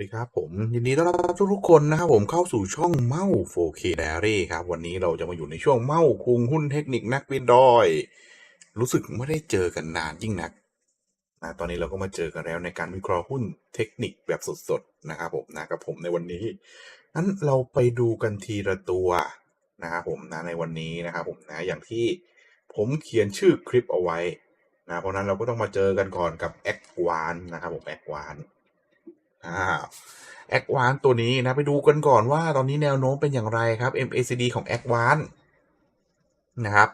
ดีครับผมยินดีต้อนรับทุกๆคนนะครับผมเข้าสู่ช่องเมา 4K Diary ครับ วันนี้เราจะมาอยู่ในช่วงเมาคุงหุ้นเทคนิคนักบินดอย รู้สึกไม่ได้เจอกันนานยิ่งนักนะตอนนี้เราก็มาเจอกันแล้วในการวิเคราะห์หุ้นเทคนิคแบบสดๆนะครับผมนะกับผมในวันนี้นั้นเราไปดูกันทีละตัวนะครับผมนะในวันนี้นะครับผมนะอย่างที่ผมเขียนชื่อคลิปเอาไว้นะเพราะฉะนั้นเราก็ต้องมาเจอกันก่อนกับแอควานนะครับผมแอควาน อ่าแอควานตัวนี้นะ ไปดูกันก่อนว่าตอนนี้แนวโน้มเป็นอย่างไรครับ MACD ของแอควานนะครับ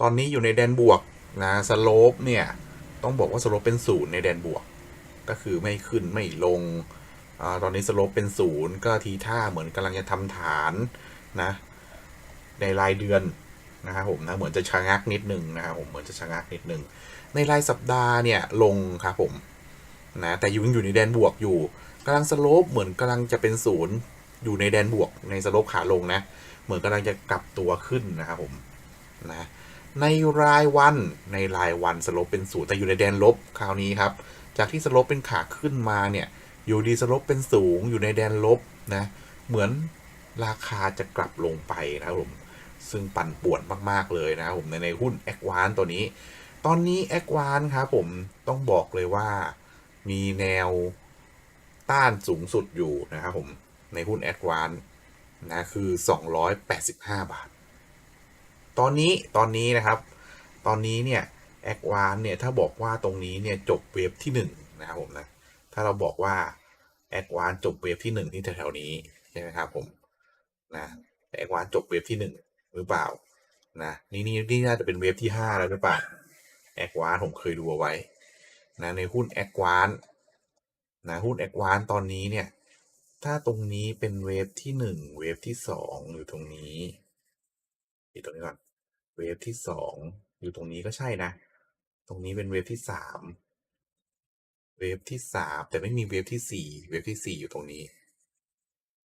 ตอนนี้อยู่ในแดนบวกนะสโลปเนี่ย ต้องบอกว่าสโลปเป็นศูนย์ในแดนบวก ก็คือไม่ขึ้นไม่ลงอ่าตอนนี้สโลปเป็นศูนย์ก็ทีท่าเหมือนกำลังจะทำฐานนะ ในรายเดือนนะครับผมนะเหมือนจะชะงักนิดนึงนะครับผมเหมือนจะชะงักนิดนึงในรายสัปดาห์เนี่ยลงครับผม นะแต่ยังอยู่ในแดนบวกอยู่กำลังสโลปเหมือนกำลังจะเป็นศูนย์อยู่ในแดนบวกในสโลปขาลงนะ เหมือนกำลังจะกลับตัวขึ้นนะครับผมนะในรายวันในรายวันสโลปเป็นศูนย์แต่อยู่ในแดนลบคราวนี้ครับ จากที่สโลปเป็นขาขึ้นมาเนี่ยอยู่ดีสโลปเป็นสูงอยู่ในแดนลบนะเหมือนราคาจะกลับลงไปนะครับผมซึ่งปั่นป่วนมาก ๆ เลยนะครับผมในในหุ้นแอควานตัวนี้ ตอนนี้แอควานครับผมต้องบอกเลยว่า มีแนวต้านสูงสุดอยู่นะครับผม ในหุ้นแอดวานนะคือ 285 บาท ตอนนี้ตอนนี้นะครับ ตอนนี้เนี่ยแอดวานเนี่ยถ้าบอกว่าตรงนี้เนี่ยจบเวฟที่1นะครับผมนะถ้าเราบอกว่าแอดวานจบเวฟที่ 1 ที่แถวๆนี้ใช่ไหมครับผมนะแอดวานจบเวฟที่ 1 หรือเปล่านะนี่นี่นี่น่าจะเป็นเวฟที่ 5 แล้วหรือเปล่าแอดวานผมเคยดูเอาไว้ นะในหุ้นแอควานนะหุ้นแอควานตอนนี้เนี่ย ถ้าตรงนี้เป็นเวฟที่หนึ่งเวฟที่สองอยู่ตรงนี้อยู่ตรงนี้ก่อนเวฟที่สองอยู่ตรงนี้ก็ใช่นะ ตรงนี้เป็นเวฟที่สามเวฟที่สามแต่ไม่มีเวฟที่สี่เวฟที่สี่อยู่ตรงนี้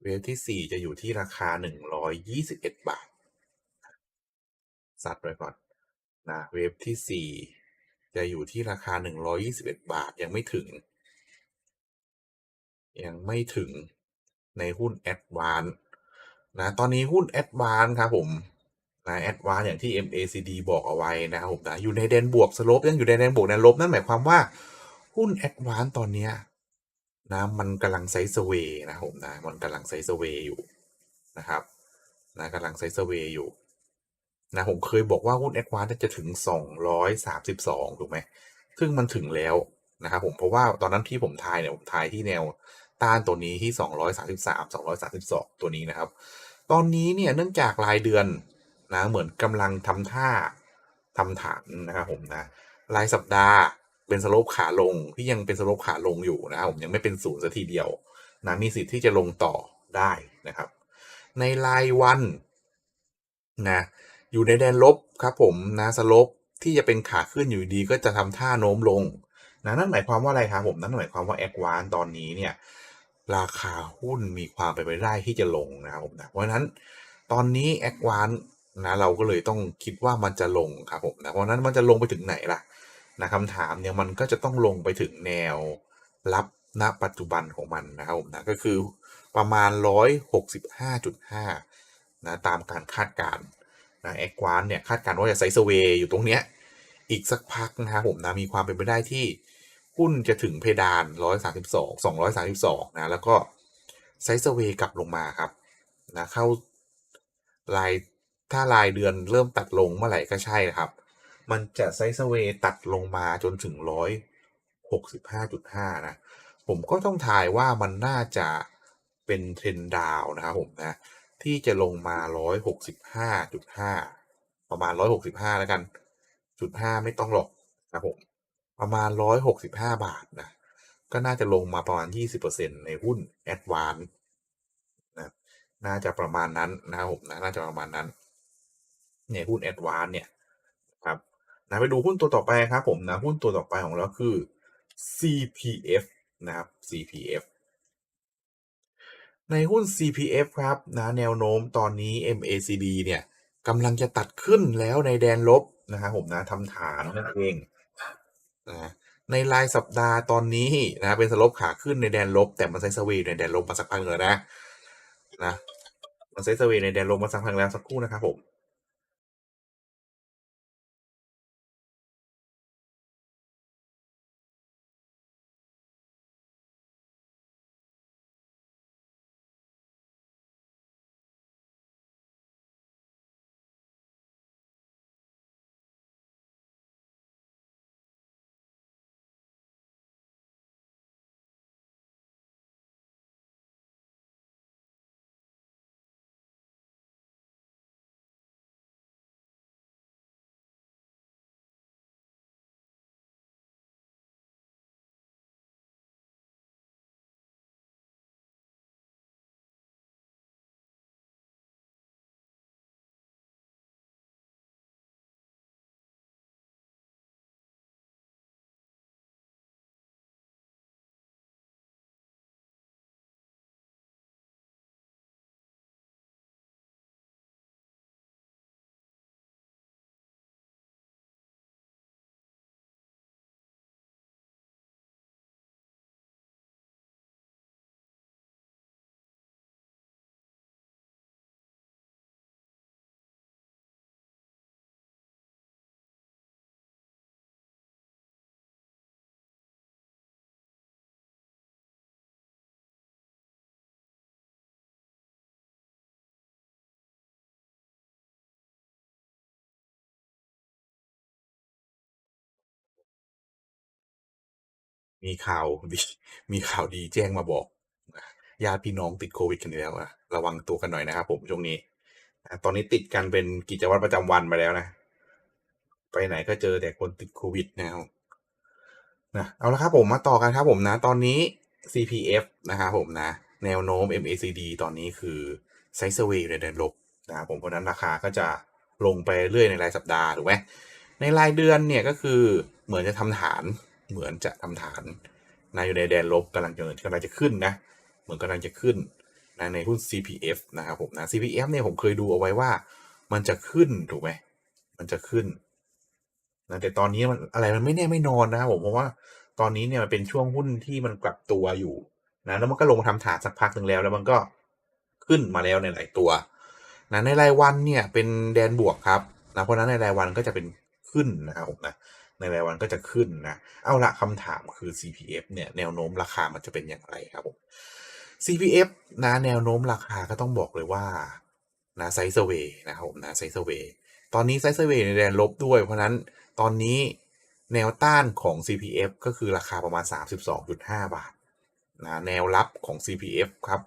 เวฟที่สี่จะอยู่ที่ราคาหนึ่งร้อยยี่สิบเอ็ดบาทสัตว์ไว้ก่อนนะเวฟที่สี่ จะอยู่ที่ราคา 121 บาทยังไม่ถึง ยังไม่ถึงในหุ้น a d v a n c e นะตอนนี้หุ้น a d v a n c e ครับผมนะ a d v a n c e อย่างที่ MACD บอกเอาไว้นะครับผมนะอยู่ในแดนบวกสลบยังอยู่ในแดนบวกแดนลบนั่นหมายความว่าหุ้น a d v a n c e ตอนเนี้ยนะมันกำลังไซส์เวย์นะครับผมนะมันกำลังไซส์เวย์อยู่นะครับนะกำลังไซส์เวย์อยู่ นะผมเคยบอกว่าหุ้นแอดวานจะถึง 232 ถูกไหม ซึ่งมันถึงแล้วนะครับผมเพราะว่าตอนนั้นที่ผมทายเนี่ยผมทายที่แนวต้านตัวนี้ที่ 233 232 ตัวนี้นะครับ ตอนนี้เนี่ยเนื่องจากรายเดือนนะเหมือนกำลังทำท่าทำฐานนะครับผมนะรายสัปดาห์เป็นสโลปขาลงที่ยังเป็นสโลปขาลงอยู่นะครับผมยังไม่เป็นศูนย์สัทีเดียวนะมีสิทธิ์ที่จะลงต่อได้นะครับ ในรายวันนะ อยู่ในแดนลบครับผมนะสลบที่จะเป็นขาขึ้นอยู่ดีก็จะทำท่าโน้มลงนะนั่นหมายความว่าอะไรครับผมนั่นหมายความว่าแอควานตอนนี้เนี่ยราคาหุ้นมีความเป็นไปได้ที่จะลงนะครับผมนะเพราะนั้นตอนนี้แอควานนะเราก็เลยต้องคิดว่ามันจะลงครับผมนะเพราะฉะนั้นมันจะลงไปถึงไหนล่ะนะคำถามเนี่ยมันก็จะต้องลงไปถึงแนวรับณปัจจุบันของมันนะครับผมนะก็คือประมาณ 165.5นะตามการคาดการณ์ นะแอควานเนี่ยคาดการณ์ว่าจะไซส์เวย์อยู่ตรงเนี้ยอีกสักพักนะครับผมนะมีความเป็นไปได้ที่หุ้นจะถึงเพดาน 132 232 นะ แล้วก็ไซส์เวย์กลับลงมาครับนะเข้ารายถ้ารายเดือนเริ่มตัดลงเมื่อไหร่ก็ใช่ครับ มันจะไซส์เวย์ตัดลงมาจนถึง 165.5 นะ ผมก็ต้องทายว่ามันน่าจะเป็นเทรนดาวนะครับผมนะ ที่จะลงมา 165.5 ประมาณ 165 แล้วกันจุด5ไม่ต้องหรอกนะผมประมาณ 165 บาทนะก็น่าจะลงมาประมาณ 20%ในหุ้น a d v a n c e นะน่าจะประมาณนั้นนะครับผมนะน่าจะประมาณนั้นในหุ้น a d v a n c e เนี่ยครับนะไปดูหุ้นตัวต่อไปครับผมนะหุ้นตัวต่อไปของเราคือ CPF นะครับ CPF ในหุ้น CPF ครับนะแนวโน้มตอนนี้ MACD เนี่ยกำลังจะตัดขึ้นแล้วในแดนลบนะครับผมนะทำฐานนั่นเองนะในรายสัปดาห์ตอนนี้นะเป็นสลบขาขึ้นในแดนลบ แต่มันไซด์สเวย์ในแดนลบมาสักพักหนึ่งแล้วนะนะมันไซด์สเวย์ในแดนลบมาสักพักแล้วสักครู่นะครับผม มีข่าวดีมีข่าวดีแจ้งมาบอกญาติพี่น้องติดโควิดกันแล้วอะระวังตัวกันหน่อยนะครับผมช่วงนี้ตอนนี้ติดกันเป็นกิจวัตรประจำวันไปแล้วนะ ไปไหนก็เจอแต่คนติดโควิดนะครับนะเอาละครับผมมาต่อกันครับผมนะ ตอนนี้ CPF นะครับผมนะ แนวโน้ม MACD ตอนนี้คือไซส์เวย์ในแดนลบนะครับผมเพราะฉะนั้นราคาก็จะลงไปเรื่อยในรายสัปดาห์ถูกไหมในรายเดือนเนี่ยก็คือเหมือนจะทำฐาน เหมือนจะทำฐานนะอยู่ในแดนลบกำลังจะกำลังจะขึ้นนะเหมือนกำลังจะขึ้นนะในหุ้น CPF นะครับผมนะ CPF เนี่ยผมเคยดูเอาไว้ว่ามันจะขึ้นถูกไหมมันจะขึ้นนะแต่ตอนนี้มันอะไรมันไม่แน่ไม่นอนนะครับผมเพราะว่าตอนนี้เนี่ยมันเป็นช่วงหุ้นที่มันกลับตัวอยู่นะแล้วมันก็ลงมาทำฐานสักพักหนึ่งแล้ว แล้วมันก็ขึ้นมาแล้วในหลายตัวนะในรายวันเนี่ยเป็นแดนบวกครับนะเพราะฉะนั้นในรายวันก็จะเป็นขึ้นนะครับผมนะ ในรายวันก็จะขึ้นนะ เอาละคำถามคือ CPF เนี่ยแนวโน้มราคามันจะเป็นอย่างไรครับผม CPF นะแนวโน้มราคาก็ต้องบอกเลยว่านะไซส์เวย์นะครับผมนะไซส์เวย์ตอนนี้ไซส์เวย์ในแดนลบด้วย เพราะนั้นตอนนี้แนวต้านของ CPF ก็คือราคาประมาณ 32.5 บาทนะแนวรับของ CPF ครับ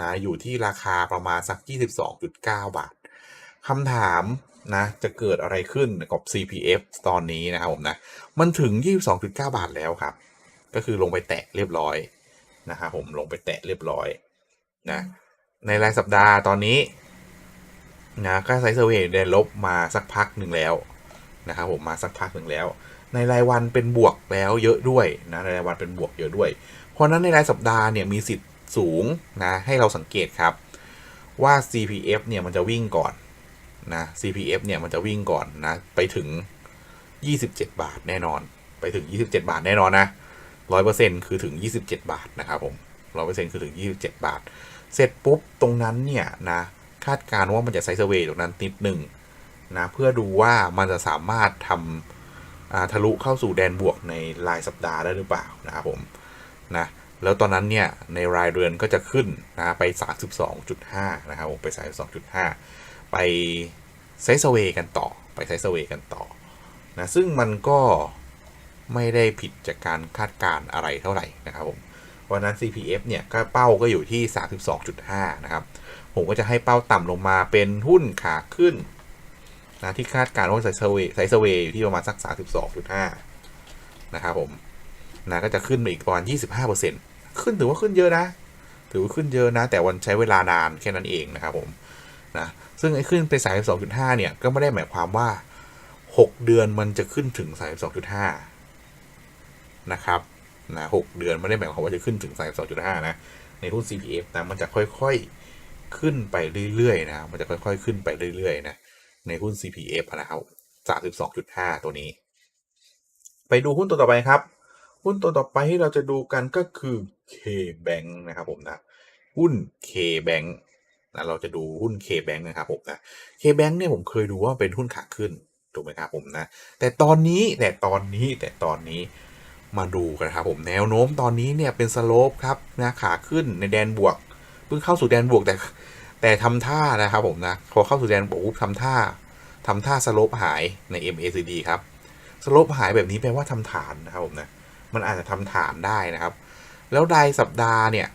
นะอยู่ที่ราคาประมาณสัก 22.9 บาทคำถาม นะจะเกิดอะไรขึ้นกับ CPF ตอนนี้นะครับผมนะมันถึง 22.9 บาทแล้วครับ ก็คือลงไปแตะเรียบร้อยนะครับผมลงไปแตะเรียบร้อยนะในรายสัปดาห์ตอนนี้นะก็ไซส์เซอร์เวย์ได้ลบมาสักพักหนึ่งแล้วนะครับผมมาสักพักหนึ่งแล้ว ในรายวันเป็นบวกแล้วเยอะด้วยนะในรายวันเป็นบวกเยอะด้วย เพราะนั้นในรายสัปดาห์เนี่ยมีสิทธิ์สูงนะให้เราสังเกตครับว่า CPF เนี่ยมันจะวิ่งก่อน นะ CPF เนี่ยมันจะวิ่งก่อนนะ ไปถึง 27 บาทแน่นอน ไปถึง 27 บาทแน่นอนนะร้อยเปอร์เซ็นคือถึง 27 บาทนะครับผมร้อยเปอร์เซ็นคือถึง 27 บาท เสร็จปุ๊บตรงนั้นเนี่ยนะคาดการณ์ว่ามันจะไซด์เวย์ตรงนั้นนิดหนึ่งนะเพื่อดูว่ามันจะสามารถทำทะลุเข้าสู่แดนบวกในรายสัปดาห์ได้หรือเปล่านะครับผมนะแล้วตอนนั้นเนี่ยในรายเดือนก็จะขึ้นนะไป 32.5 นะครับผมไป 32.5 ไปไซส์เวกันต่อไปไซส์เวกันต่อนะซึ่งมันก็ไม่ได้ผิดจากการคาดการณ์อะไรเท่าไหร่นะครับผมวันนั้น CPF เนี่ยก็เป้าก็อยู่ที่ 32.5 นะครับ ผมก็จะให้เป้าต่ำลงมาเป็นหุ้นขาขึ้นนะที่คาดการณ์ว่าไซส์เวไซส์เวอยู่ที่ประมาณสัก 32.5 นะครับผมนะก็จะขึ้นมาอีกประมาณ 25%ขึ้นถือว่าขึ้นเยอะนะ ถือว่าขึ้นเยอะนะ แต่วันใช้เวลานานแค่นั้นเองนะครับผม นะซึ่งไอ้ขึ้นไป32.5เนี่ยก็ไม่ได้หมายความว่า 6 เดือนมันจะขึ้นถึง32.5นะครับนะ6เดือนไม่ได้หมายความว่าจะขึ้นถึง32.5นะในหุ้น CPF นะมันจะค่อยๆขึ้นไปเรื่อยๆนะมันจะค่อยๆขึ้นไปเรื่อยๆนะในหุ้น CPF นะครับ32.5 ตัวนี้ ไปดูหุ้นตัวต่อไปครับ หุ้นตัวต่อไปที่เราจะดูกันก็คือ K-Bank นะครับผมนะ หุ้น K-Bank นะเราจะดูหุ้น K-Bank นะครับผมนะ K-Bank เนี่ยผมเคยดูว่าเป็นหุ้นขาขึ้นถูกไหมครับผมนะ แต่ตอนนี้แต่ตอนนี้แต่ตอนนี้มาดูกันครับผมแนวโน้มตอนนี้เนี่ยเป็นสโลปครับนะขาขึ้นในแดนบวกเพิ่งเข้าสู่แดนบวกแต่แต่ทำท่านะครับผมนะพอเข้าสู่แดนบวกปุ๊บทำท่าทำท่าสโลปหายใน MACD ครับสโลปหายแบบนี้แปลว่าทำฐานนะครับผมนะมันอาจจะทำฐานได้นะครับ แล้วรายสัปดาห์เนี่ย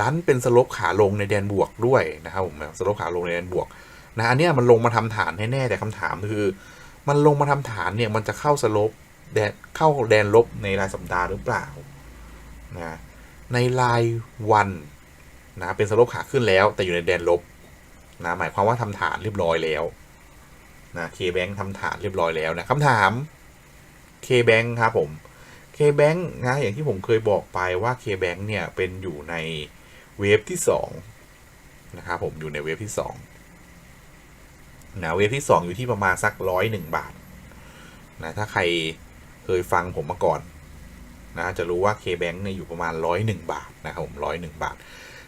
ดันเป็นสลปขาลงในแดนบวกด้วยนะครับผมสลปขาลงในแดนบวกนะอันเนี้ยมันลงมาทำฐานแน่แต่คำถามคือ มันลงมาทำฐานเนี่ยมันจะเข้าสลปแดนเข้าแดนลบในรายสัปดาห์หรือเปล่านะในรายวันนะเป็นสลปขาขึ้นแล้ว แต่อยู่ในแดนลบนะหมายความว่าทำฐานเรียบร้อยแล้วนะเคแบงทำฐานเรียบร้อยแล้วนะคำถามเคแบงครับผม K-Bank นะอย่างที่ผมเคยบอกไปว่า K-Bank เนี่ยเป็นอยู่ใน เวฟที่2นะครับผมอยู่ในเวฟที่2นะเวฟที่ 2 อยู่ที่ประมาณสักร้อยหนึ่งบาทนะถ้าใครเคยฟังผมมาก่อนนะจะรู้ว่า K-Bank เนี่ยอยู่ประมาณร้อยหนึ่งบาทนะครับผมร้อยหนึ่งบาท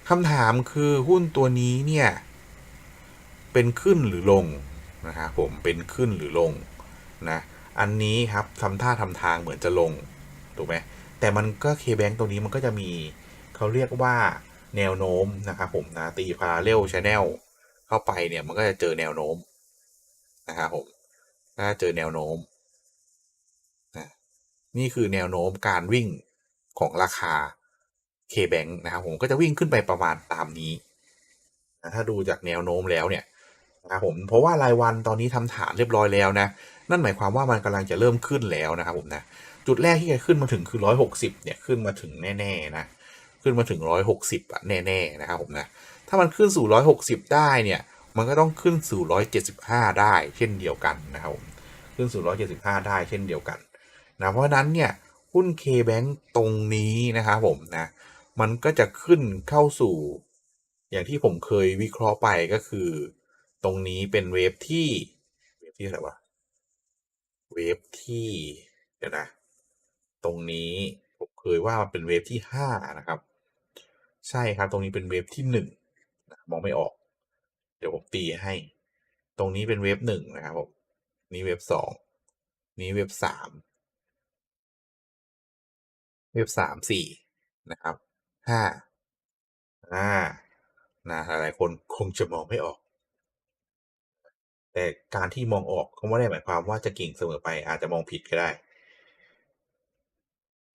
คำถามคือหุ้นตัวนี้เนี่ยเป็นขึ้นหรือลงนะครับผมเป็นขึ้นหรือลงนะอันนี้ครับทำท่าทำทางเหมือนจะลงถูกไหมแต่มันก็ K-Bank ตรงนี้มันก็จะมีเขาเรียกว่า แนวโน้มนะครับผมนะตีพาเรลชแนลเข้าไปเนี่ยมันก็จะเจอแนวโน้มนะครับผมถ้าเจอแนวโน้มนะนี่คือแนวโน้มการวิ่งของราคา K-Bank นะครับผมก็จะวิ่งขึ้นไปประมาณตามนี้นะถ้าดูจากแนวโน้มแล้วเนี่ยนะครับผมเพราะว่ารายวันตอนนี้ทำฐานเรียบร้อยแล้วนะนั่นหมายความว่ามันกำลังจะเริ่มขึ้นแล้วนะครับผมนะจุดแรกที่จะขึ้นมาถึงคือ 160เนี่ยขึ้นมาถึงแน่ ๆ นะ ขึ้นมาถึง 160อะแน่ๆนะครับผมนะ ถ้ามันขึ้นสู่ 160 ได้เนี่ย มันก็ต้องขึ้นสู่ 175 ได้เช่นเดียวกันนะครับผมขึ้นสู่ 175 ได้เช่นเดียวกันนะเพราะฉะนั้นเนี่ยหุ้น K-Bank ตรงนี้นะครับผมนะมันก็จะขึ้นเข้าสู่ อย่างที่ผมเคยวิเคราะห์ไปก็คือ ตรงนี้เป็นเวฟที่เวฟที่อะไรวะเวฟที่เดี๋ยวนะตรงนี้ผมเคยว่ามันเป็นเวฟที่ห้านะครับ ใช่ครับ ตรงนี้เป็นเวฟที่หนึ่งมองไม่ออก เดี๋ยวผมตีให้ ตรงนี้เป็นเวฟหนึ่งนะครับผมนี่เวฟสองนี่เวฟสามเวฟสามสี่นะครับห้าอ่านะหลายคนคงจะมองไม่ออก แต่การที่มองออกก็ไม่ได้หมายความว่าจะเก่งเสมอไปอาจจะมองผิดก็ได้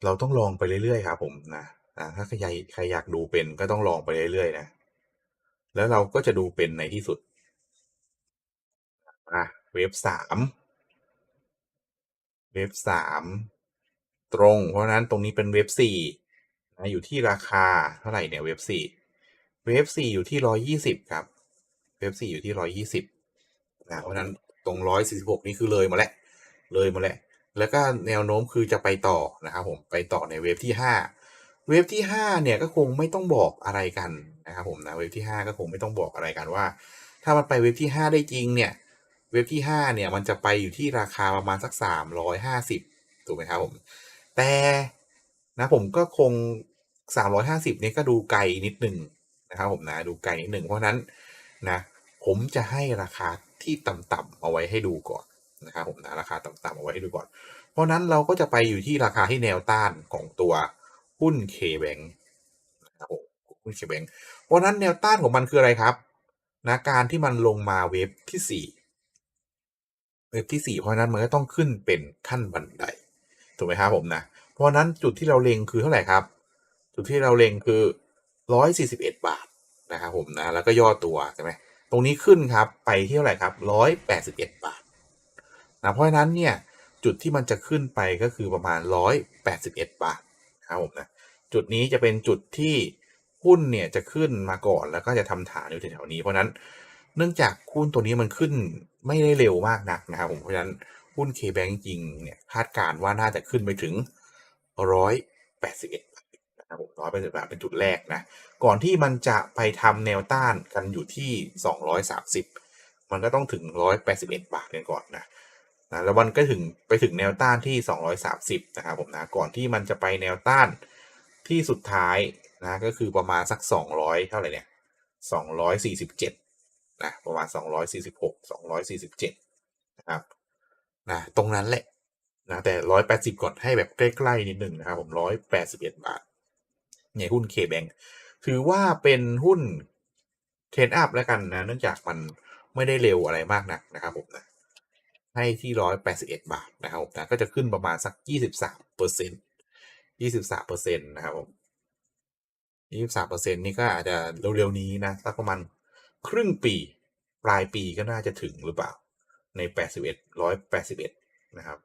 เราต้องลองไปเรื่อยๆครับผมนะ อ่าถ้าใครใครอยากดูเป็นก็ต้องลองไปเรื่อยๆนะ แล้วเราก็จะดูเป็นในที่สุดอะเวฟสามเวฟสามตรง เพราะนั้นตรงนี้เป็นเวฟสี่นะอยู่ที่ราคาเท่าไหร่เนี่ยเวฟสี่เวฟสี่อยู่ที่ร้อยี่สิบครับเวฟสี่อยู่ที่ร้อยี่สิบนะเพราะฉะนั้นตรงร้อยสี่สิบหกนี่คือเลยมาแล้วเลยมาแล้วแล้วก็แนวโน้มคือจะไปต่อนะครับผมไปต่อในเวฟที่ห้า เวฟที่ห้าเนี่ยก็คงไม่ต้องบอกอะไรกันนะครับผมนะเวฟที่ห้าก็คงไม่ต้องบอกอะไรกันว่า ถ้ามันไปเวฟที่ห้าได้จริงเนี่ยเวฟที่ห้าเนี่ยมันจะไปอยู่ที่ราคาประมาณสักสามร้อยห้าสิบถูกไหมครับผม แต่นะผมก็คงสามร้อยห้าสิบนี่ยก็ดูไกลนิดหนึ่งนะครับผมนะดูไกลนิดหนึ่งเพราะนั้นนะผมจะให้ราคาที่ต่ำๆเอาไว้ให้ดูก่อนนะครับผมนะราคาต่ำๆเอาไว้ให้ดูก่อน เพราะนั้นเราก็จะไปอยู่ที่ราคาที่แนวต้านของตัว หุ้น K-Bank นะครับผมหุ้น K-Bank เพราะนั้นแนวต้านของมันคืออะไรครับนะการที่มันลงมาเวฟที่สี่เวฟที่สี่เพราะนั้นมันก็ต้องขึ้นเป็นขั้นบันไดถูกไหมครับผมนะเพราะนั้นจุดที่เราเล็งคือเท่าไหร่ครับ จุดที่เราเล็งคือร้อยสี่สิบเอ็ดบาทนะครับผมนะแล้วก็ย่อตัวใช่ไหมตรงนี้ขึ้นครับไปที่เท่าไหร่ครับร้อยแปดสิบเอ็ดบาทนะเพราะฉะนั้นเนี่ยจุดที่มันจะขึ้นไปก็คือประมาณร้อยแปดสิบเอ็ดบาทครับผมนะ จุดนี้จะเป็นจุดที่หุ้นเนี่ยจะขึ้นมาก่อนแล้วก็จะทำฐานอยู่แถวๆนี้ เพราะนั้นเนื่องจากหุ้นตัวนี้มันขึ้นไม่ได้เร็วมากนักนะครับผมเพราะฉะนั้นหุ้น K-Bank จริงเนี่ยคาดการว่าน่าจะขึ้นไปถึงร้อยแปดสิบเอ็ดนะครับผมร้อยแปดสิบาทเป็นจุดแรกนะ ก่อนที่มันจะไปทำแนวต้านกันอยู่ที่สองร้อยสามสิบมันก็ต้องถึงร้อยแปดสิบเอ็ดบาทกันก่อนนะนะแล้วมันก็ถึงไปถึงแนวต้านที่ 230 นะครับผมนะ ก่อนที่มันจะไปแนวต้าน ที่สุดท้ายนะก็คือประมาณสัก 200 เท่าไหร่เนี่ย 247 นะ ประมาณ 246 247 นะครับนะตรงนั้นแหละนะแต่ 180 ก่อนให้แบบใกล้ๆนิดหนึ่งนะครับผม 181 บาทเนี่ยหุ้น K-Bank ถือว่าเป็นหุ้นเทรนอัพแล้วกันนะเนื่องจากมันไม่ได้เร็วอะไรมากนักนะครับผมนะให้ที่ 181 บาทนะครับผมนะก็จะขึ้นประมาณสัก 23เปอร์เซ็นต์ 23เปอร์เซ็นต์นะครับผม23เปอร์เซ็นต์นี่ก็อาจจะเร็วๆนี้นะสักประมาณครึ่งปีปลายปีก็น่าจะถึงหรือเปล่า ใน81 181นะครับ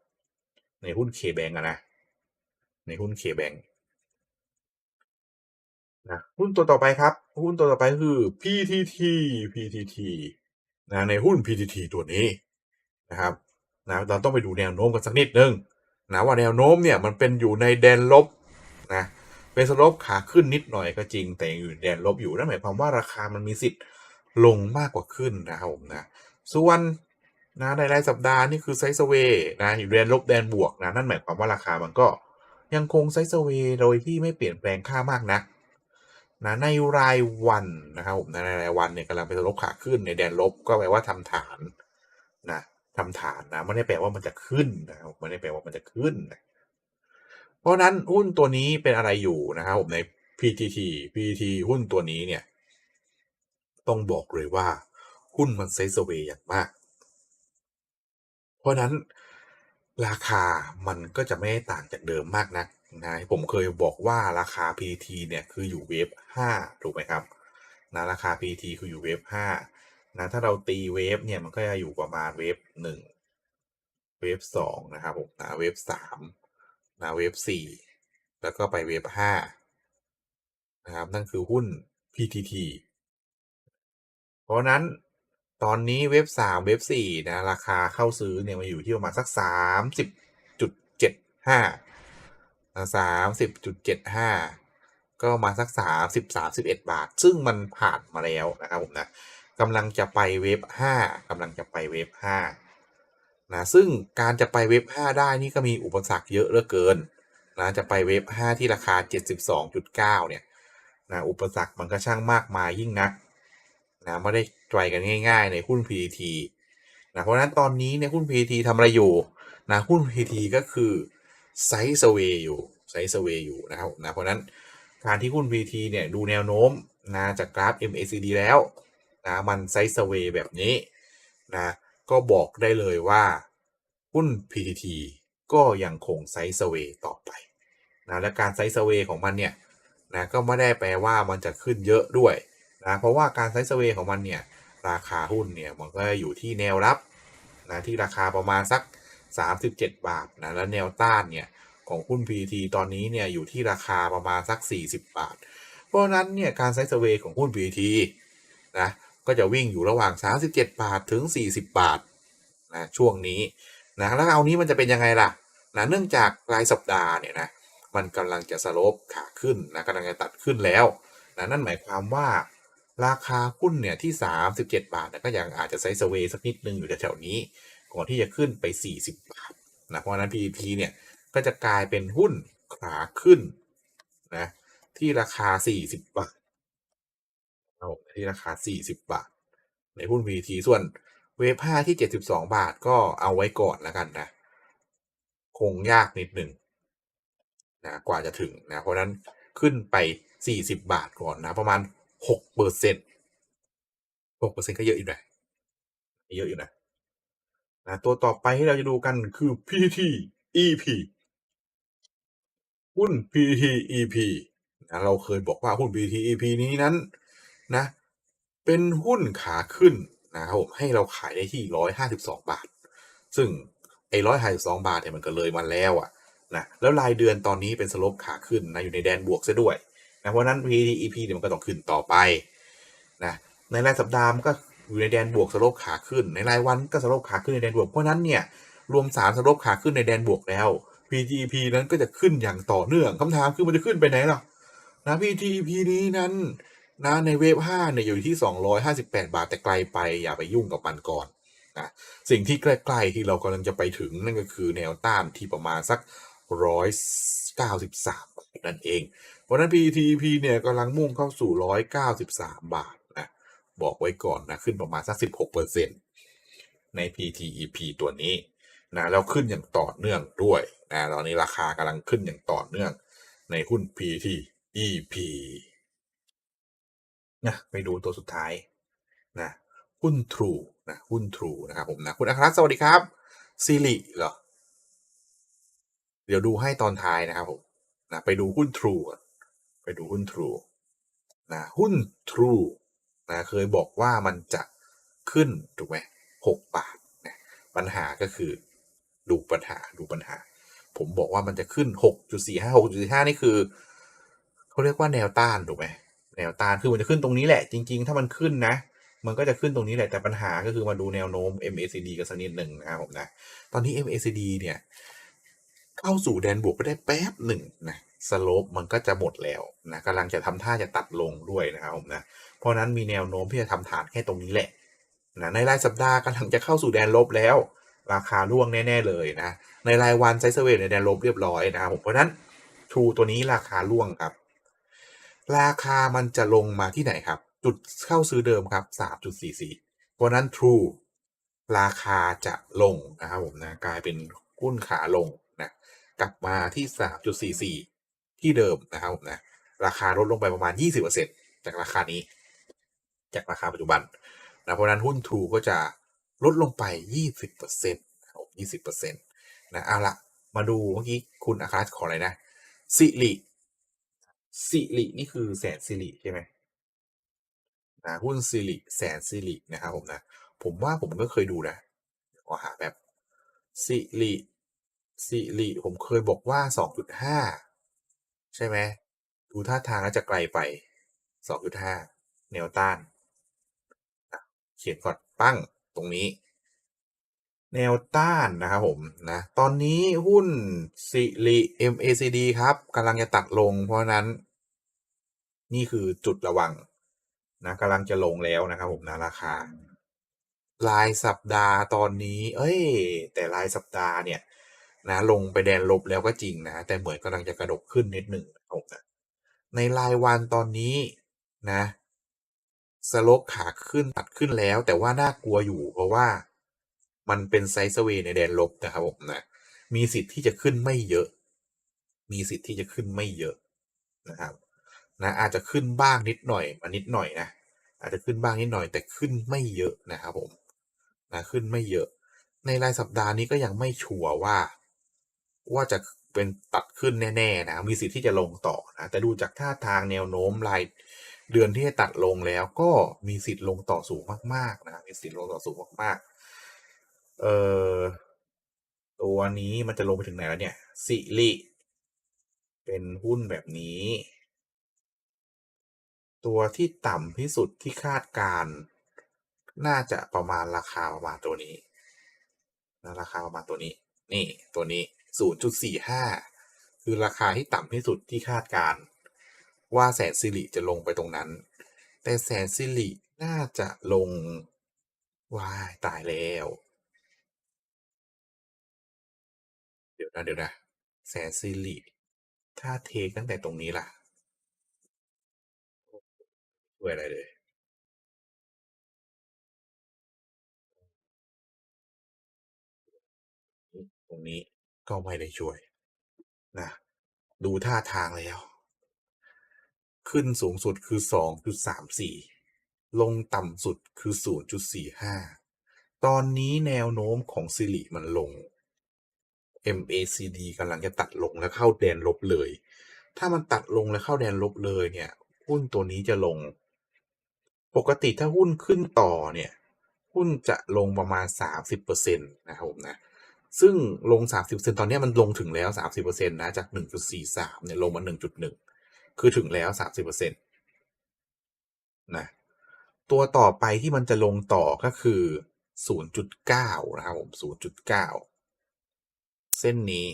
ในหุ้น K-Bank อะนะ ในหุ้น K-Bank นะหุ้นตัวต่อไปครับ หุ้นตัวต่อไปคือ PTT PTT นะในหุ้น PTT ตัวนี้นะครับนะเราต้องไปดูแนวโน้มกันสักนิดนึง นะว่าแนวโน้มเนี่ยมันเป็นอยู่ในแดนลบนะเป็นสลบขาขึ้นนิดหน่อยก็จริง แต่ยังอยู่ในแดนลบอยู่นั่นหมายความว่าราคามันมีสิทธิ์ลงมากกว่าขึ้นนะครับผมนะส่วนนะในรายสัปดาห์นี่คือไซส์เวย์นะอยู่แดนลบแดนบวกนะนั่นหมายความว่าราคามันก็ยังคงไซส์เวย์โดยที่ไม่เปลี่ยนแปลงค่ามากนักนะในรายวันนะครับผมในรายวันเนี่ยกำลังเป็นลบขาขึ้นในแดนลบก็แปลว่าทำฐาน ทำฐานนะไม่ได้แปลว่ามันจะขึ้นนะครับไม่ได้แปลว่ามันจะขึ้นนะเพราะนั้นหุ้นตัวนี้เป็นอะไรอยู่นะครับผมใน PTT PTT หุ้นตัวนี้เนี่ย ต้องบอกเลยว่า หุ้นมันไซส์เวย์อย่างมาก เพราะนั้นราคามันก็จะไม่ต่างจากเดิมมากนักนะผมเคยบอกว่าราคา PT เนี่ยคืออยู่เวฟ5ถูกไหมครับนะราคา PT คืออยู่เวฟ5 นะถ้าเราตีเวฟเนี่ยมันก็จะอยู่ประมาณเวฟ1เวฟ2นะครับผมนะเวฟ3นะเวฟ4แล้วก็ไปเวฟ5นะครับนั่นคือหุ้น PTT เพราะนั้นตอนนี้เว็บ3เว็บ4นะราคาเข้าซื้อเนี่ยมาอยู่ที่ประมาณสัก30.75สามสิบจุดเจ็ดห้าก็มาสักสามสิบสามสิบเอ็ดบาท ซึ่งมันผ่านมาแล้วนะครับผมนะ กำลังจะไปเว็บห้ากำลังจะไปเว็บห้านะซึ่งการจะไปเว็บห้าได้นี่ก็มีอุปสรรคเยอะเหลือเกินนะจะไปเว็บห้าที่ราคา 72.9 เนี่ยนะอุปสรรคมันก็ช่างมากมายยิ่งนักนะไม่ได้ไกลกันง่าย ๆ ในหุ้น PTT นะเพราะนั้นตอนนี้เนี่ยหุ้น PTT ทำอะไรอยู่นะหุ้น PTT ก็คือไซส์เวย์อยู่ไซส์เวย์อยู่นะครับนะเพราะนั้นการที่หุ้น PT เนี่ยดูแนวโน้มนะจากกราฟ MACD แล้ว นะมันไซส์เวย์แบบนี้นะก็บอกได้เลยว่าหุ้น PTT ก็ยังคงไซส์เวย์ต่อไปนะและการไซส์เวย์ของมันเนี่ยนะก็ไม่ได้แปลว่ามันจะขึ้นเยอะด้วยนะเพราะว่าการไซส์เวย์ของมันเนี่ยราคาหุ้นเนี่ยมันก็อยู่ที่แนวรับนะที่ราคาประมาณสัก 37 บาทนะแล้วแนวต้านเนี่ยของหุ้น PT ตอนนี้เนี่ยอยู่ที่ราคาประมาณสัก 40 บาท เพราะนั้นเนี่ยการไซส์เวย์ของหุ้น PT นะ ก็จะวิ่งอยู่ระหว่าง 37 บาทถึง 40 บาทนะช่วงนี้นะแล้วเอานี้มันจะเป็นยังไงล่ะนะเนื่องจากรายสัปดาห์เนี่ยนะมันกำลังจะสโลปขาขึ้นนะกำลังจะตัดขึ้นแล้วนะนั่นหมายความว่าราคาหุ้นเนี่ยที่ 37 บาทนะก็ยังอาจจะไซส์เวย์สักนิดนึงอยู่แถวๆนี้ ก่อนที่จะขึ้นไป 40 บาทนะเพราะนั้น PET เนี่ยก็จะกลายเป็นหุ้นขาขึ้นนะที่ราคา 40 บาท เอาที่ราคา 40 บาท ในหุ้น PET ส่วนเวฟ5ที่ 72 บาทก็เอาไว้ก่อนแล้วกันนะ คงยากนิดหนึ่งนะกว่าจะถึงนะเพราะนั้นขึ้นไป 40 บาทก่อนนะ ประมาณ6เปอร์เซ็นต์6เปอร์เซ็นต์ก็เยอะอยู่นะเยอะอยู่นะนะตัวต่อไปที่เราจะดูกันคือ PT EP หุ้น PT EP นะเราเคยบอกว่าหุ้น PT EP นี้นั้น นะ เป็นหุ้นขาขึ้นนะครับผมให้เราขายได้ที่152บาท ซึ่งไอ้152บสองบาทเนี่ยมันก็เลยมาแล้วอะนะแล้วรายเดือนตอนนี้เป็นสลปขาขึ้นนะอยู่ในแดนบวกซะด้วยนะเพราะนั้น PT EP เนี่ยมันก็ต้องขึ้นต่อไปนะในรายสัปดาห์มันก็อยู่ในแดนบวกสลปขาขึ้น ในรายวันก็สลปขาขึ้นในแดนบวกเพราะนั้นเนี่ยรวมสามสลปขาขึ้นในแดนบวกแล้ว PTP นั้นก็จะขึ้นอย่างต่อเนื่องคำถามคือมันจะขึ้นไปไหนล่ะนะ PTP นี้นั้น นะในเวฟ5เนี่ยอยู่ที่ 258 บาทแต่ไกลไปอย่าไปยุ่งกับมันก่อนนะสิ่งที่ใกล้ๆที่เรากำลังจะไปถึงนั่นก็คือแนวต้านที่ประมาณสัก 193 นั่นเองเพราะฉะนั้น PTP เนี่ยกำลังมุ่งเข้าสู่ 193 บาทนะบอกไว้ก่อนนะขึ้นประมาณสัก 16%ใน PTEP ตัวนี้นะแล้วขึ้นอย่างต่อเนื่องด้วยนะตอนนี้ราคากำลังขึ้นอย่างต่อเนื่องในหุ้น PTEP นะไปดูตัวสุดท้ายนะหุ้น True นะหุ้น True นะครับผมนะคุณอัครสวัสดีครับซิริเหรอ เดี๋ยวดูให้ตอนท้ายนะครับผมนะไปดูหุ้น True ไปดูหุ้น True นะหุ้น True นะเคยบอกว่ามันจะขึ้นถูกไหมหกบาทนะปัญหาก็คือดูปัญหาดูปัญหา ผมบอกว่ามันจะขึ้น 6.45 6.45 นี่คือ เขาเรียกว่าแนวต้านถูกไหม แนวต้านคือมันจะขึ้นตรงนี้แหละ จริง ๆ ถ้ามันขึ้นนะ มันก็จะขึ้นตรงนี้แหละแต่ปัญหาก็คือมาดูแนวโน้ม MACD กันสักนิดหนึ่งนะครับผมนะตอนนี้ MACD เนี่ยเข้าสู่แดนบวกไปได้แป๊บหนึ่งนะสโลปมันก็จะหมดแล้วนะกำลังจะทำท่าจะตัดลงด้วยนะครับผมนะเพราะนั้นมีแนวโน้มที่จะทำฐานแค่ตรงนี้แหละนะในรายสัปดาห์กำลังจะเข้าสู่แดนลบแล้ว ราคาร่วงแน่ ๆเลยนะในรายวันไซส์เวในแดนลบเรียบร้อยนะครับผมเพราะฉะนั้นทูตัวนี้ราคาร่วงครับ ราคามันจะลงมาที่ไหนครับ จุดเข้าซื้อเดิมครับ 3.44 เพราะนั้น True ราคาจะลงนะครับผมนะกลายเป็นหุ้นขาลงนะกลับมาที่ 3.44 ที่เดิมนะครับผมนะราคาลดลงไปประมาณ 20%จากราคานี้ จากราคาปัจจุบันนะเพราะฉะนั้นหุ้น True ก็จะลดลงไป 20%นะครับ20%นะเอาละมาดูเมื่อกี้คุณอาคาสขออะไรนะสิริ สิรินี่คือแสนสิริใช่ไหมนะหุ้นสิริแสนสิรินะครับผมนะผมว่าผมก็เคยดูนะเดี๋ยวขอหาแบบสิริสิริผมเคยบอกว่าสองจุดห้าใช่ไหมดูท่าทางแล้วจะไกลไปสองจุดห้าแนวต้าน เขียนก่อนปั้งตรงนี้ แนวต้านนะครับผมนะตอนนี้หุ้นสิริ MACD ครับกำลังจะตัดลงเพราะนั้น นี่คือจุดระวังนะกำลังจะลงแล้วนะครับผมนะราคารายสัปดาห์ตอนนี้ เอ้ย แต่รายสัปดาห์เนี่ย นะ ลงไปแดนลบแล้วก็จริงนะ แต่เหมือนกำลังจะกระดกขึ้นนิดหนึ่งนะครับนะในรายวันตอนนี้นะสโลปขาขึ้นตัดขึ้นแล้ว แต่ว่าน่ากลัวอยู่ เพราะว่ามันเป็นไซส์เวย์ในแดนลบนะครับผมนะมีสิทธิ์ที่จะขึ้นไม่เยอะ มีสิทธิ์ที่จะขึ้นไม่เยอะนะครับ นะอาจจะขึ้นบ้างนิดหน่อยมานิดหน่อยนะอาจจะขึ้นบ้างนิดหน่อยแต่ขึ้นไม่เยอะนะครับผมนะขึ้นไม่เยอะ ในรายสัปดาห์นี้ก็ยังไม่ชัวร์ว่า ว่าจะเป็นตัดขึ้นแน่ๆนะมีสิทธิ์ที่จะลงต่อนะแต่ดูจากท่าทางแนวโน้มรายเดือนที่จะตัดลงแล้วก็มีสิทธิ์ลงต่อสูงมากๆนะมีสิทธิ์ลงต่อสูงมากๆเอ่อตัวนี้มันจะลงไปถึงไหนแล้วเนี่ยสิริเป็นหุ้นแบบนี้ ตัวที่ต่ำที่สุดที่คาดการน่าจะประมาณราคาประมาณตัวนี้นะราคาประมาณตัวนี้ นี่ตัวนี้ 0.45 คือราคาที่ต่ำที่สุดที่คาดการ ว่าแสนสิริจะลงไปตรงนั้น แต่แสนสิริน่าจะลงวายตายแล้ว เดี๋ยวนะเดี๋ยวนะแสนสิริถ้าเทคตั้งแต่ตรงนี้ล่ะ ช่วยอะไรเลยตรงนี้ก็ไม่ได้ช่วยนะ ดูท่าทางแล้ว ขึ้นสูงสุดคือ 2.34 ลงต่ำสุดคือ 0.45 ตอนนี้แนวโน้มของซิริมันลง MACD กำลังจะตัดลงแล้วเข้าแดนลบเลย ถ้ามันตัดลงแล้วเข้าแดนลบเลยเนี่ย หุ้นตัวนี้จะลง ปกติถ้าหุ้นขึ้นต่อเนี่ย หุ้นจะลงประมาณ 30%นะครับผมนะ ซึ่งลง 30%ตอนนี้มันลงถึงแล้ว 30%นะจาก 1.43 เนี่ยลงมา 1.1 คือถึงแล้ว 30%นะตัวต่อไปที่มันจะลงต่อก็คือ 0.9 นะครับผม 0.9 เส้นนี้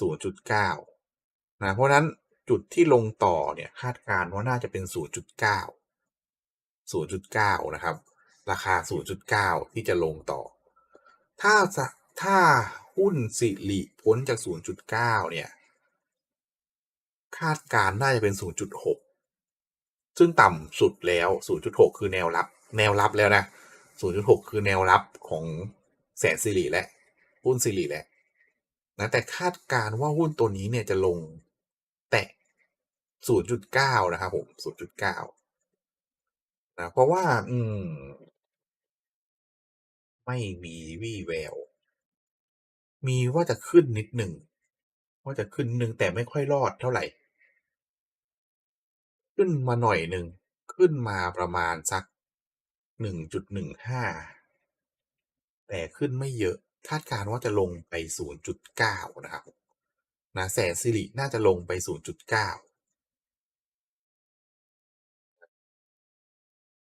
0.9 นะ เพราะนั้นจุดที่ลงต่อเนี่ยคาดการณ์ว่าน่าจะเป็น 0.9 0.9 นะครับ ราคา 0.9 ที่จะลงต่อ ถ้าถ้าหุ้นสิริพ้นจาก 0.9 เนี่ย คาดการณ์น่าจะเป็น 0.6 ซึ่งต่ำสุดแล้ว 0.6 คือแนวรับ แนวรับแล้วนะ 0.6 คือแนวรับของแสนสิริและ หุ้นสิริและนะแต่คาดการณ์ว่าหุ้นตัวนี้เนี่ยจะลงแตะ 0.9 นะครับผม 0.9ะเพราะว่า อืม ไม่มีวี่แวว มีว่าจะขึ้นนิดหนึ่ง ว่าจะขึ้นหนึ่ง แต่ไม่ค่อยรอดเท่าไหร่ขึ้นมาหน่อยหนึ่ง ขึ้นมาประมาณสัก 1.15 แต่ขึ้นไม่เยอะ คาดการณ์ว่าจะลงไป 0.9 นะครับ นะ แสนสิริน่าจะลงไป 0.9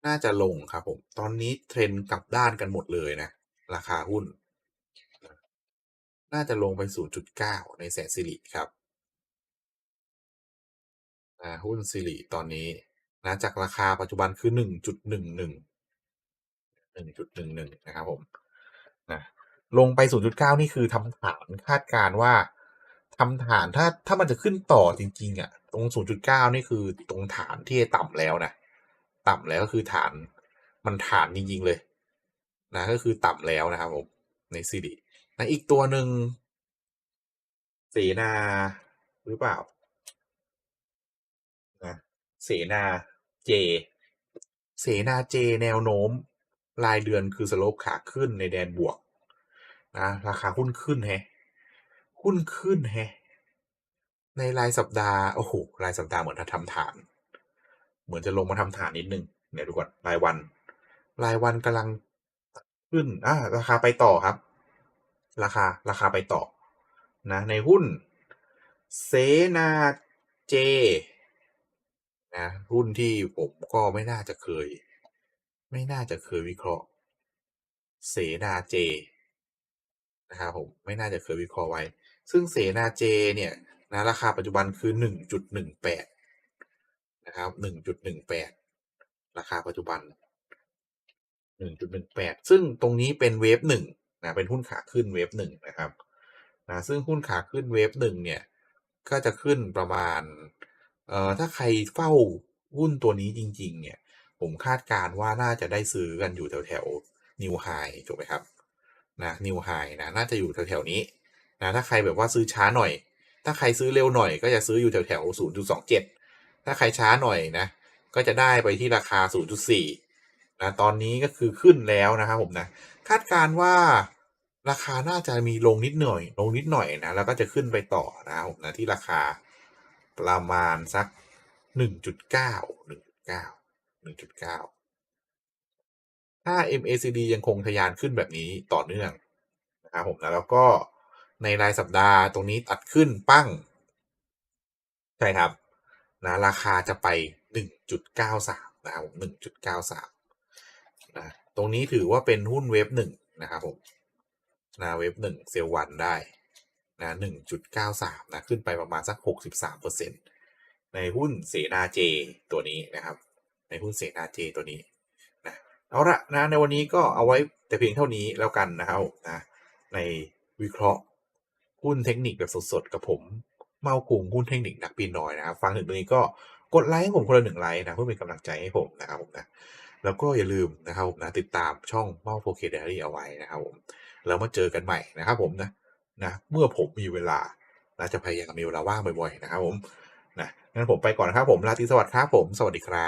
น่าจะลงครับผม ตอนนี้เทรนด์กลับด้านกันหมดเลยนะ ราคาหุ้น น่าจะลงไป 0.9 ในแสนสิริครับ อ่า หุ้นสิริตอนนี้นะจากราคาปัจจุบันคือ 1.11 1.11 นะครับผมนะลงไป 0.9 นี่คือทำฐานคาดการณ์ว่าทำฐานถ้าถ้ามันจะขึ้นต่อจริง ๆอะ ตรง 0.9 นี่คือตรงฐานที่ต่ำแล้วนะ ต่ำแล้วก็คือฐานมันฐานจริงๆเลย นะก็คือต่ำแล้วนะครับผมในสิรินะอีกตัวหนึ่งเสนาหรือเปล่านะเสนาเจ เสนาเจแนวโน้ม รายเดือนคือสโลปขาขึ้นในแดนบวก นะราคาหุ้นขึ้นแฮหุ้นขึ้นแฮในรายสัปดาห์ โอ้โฮรายสัปดาห์เหมือนจะทำฐาน เหมือนจะลงมาทำฐานนิดนึงเดี๋ยดูก่อนรายวัน รายวันกำลังขึ้นอาราคาไปต่อครับ ราคาราคาไปต่อนะในหุ้นเสนาเจนะหุ้นที่ผมก็ไม่น่าจะเคย ไม่น่าจะเคยวิเคราะห์ เสนาเจนะครับผมไม่น่าจะเคยวิเคราะห์ไว้ ซึ่งเสนาเจเนี่ยนะราคาปัจจุบันคือ1.18น นะครับ1.18ราคาปัจจุบัน1.18ซึ่งตรงนี้เป็นเวฟ1นะเป็นหุ้นขาขึ้นเวฟ1นะครับนะซึ่งหุ้นขาขึ้นเวฟ1เนี่ย ก็จะขึ้นประมาณเอ่อถ้าใครเฝ้าหุ้นตัวนี้จริง ๆ เนี่ย ผมคาดการณ์ว่าน่าจะได้ซื้อกันอยู่แถวๆ New High ถูกไหมครับนะ New High นะน่าจะอยู่แถวๆนี้นะถ้าใครแบบว่าซื้อช้าหน่อย ถ้าใครซื้อเร็วหน่อยก็จะซื้ออยู่แถวๆ0.27 ถ้าใครช้าหน่อยนะ ก็จะได้ไปที่ราคา 0.4 นะ ตอนนี้ก็คือขึ้นแล้วนะครับผมนะ คาดการ์ว่าราคาน่าจะมีลงนิดหน่อย ลงนิดหน่อยนะ แล้วก็จะขึ้นไปต่อนะครับผมนะที่ราคาประมาณสัก 1.9 1.9 1.9 ถ้า MACD ยังคงทะยานขึ้นแบบนี้ต่อเนื่องนะครับผมนะแล้วก็ในรายสัปดาห์ตรงนี้ตัดขึ้นปั้ง ใช่ครับ นะราคาจะไป 1.93 นะครับผม1.93นะตรงนี้ถือว่าเป็นหุ้นเวฟ1นะครับผมนะเวฟ1เซลล์วันได้นะ1.93นะขึ้นไปประมาณสัก 63%ในหุ้นเสนาเจตัวนี้นะครับ ในหุ้นเสนาเจตัวนี้นะเอาละนะในวันนี้ก็เอาไว้แต่เพียงเท่านี้แล้วกันนะครับนะในวิเคราะห์หุ้นเทคนิคแบบสดๆกับผม เมากรุงหุ้นเทคนิคนักปีนน้อยนะครับฟังถึงตรงนี้ก็กดไลค์ให้ผมคนละหนึ่งไลค์นะเพื่อเป็นกำลังใจให้ผมนะครับผมนะแล้วก็อย่าลืมนะครับผมนะติดตามช่องเมาโฟเคเดลี่เอาไว้นะครับผมแล้วมาเจอกันใหม่นะครับผมนะนะเมื่อผมมีเวลานะจะพยายามมีเวลาว่างบ่อยๆนะครับผมนะงั้นผมไปก่อนนะครับผมลาติสวัสดิ์ครับผมสวัสดีครับ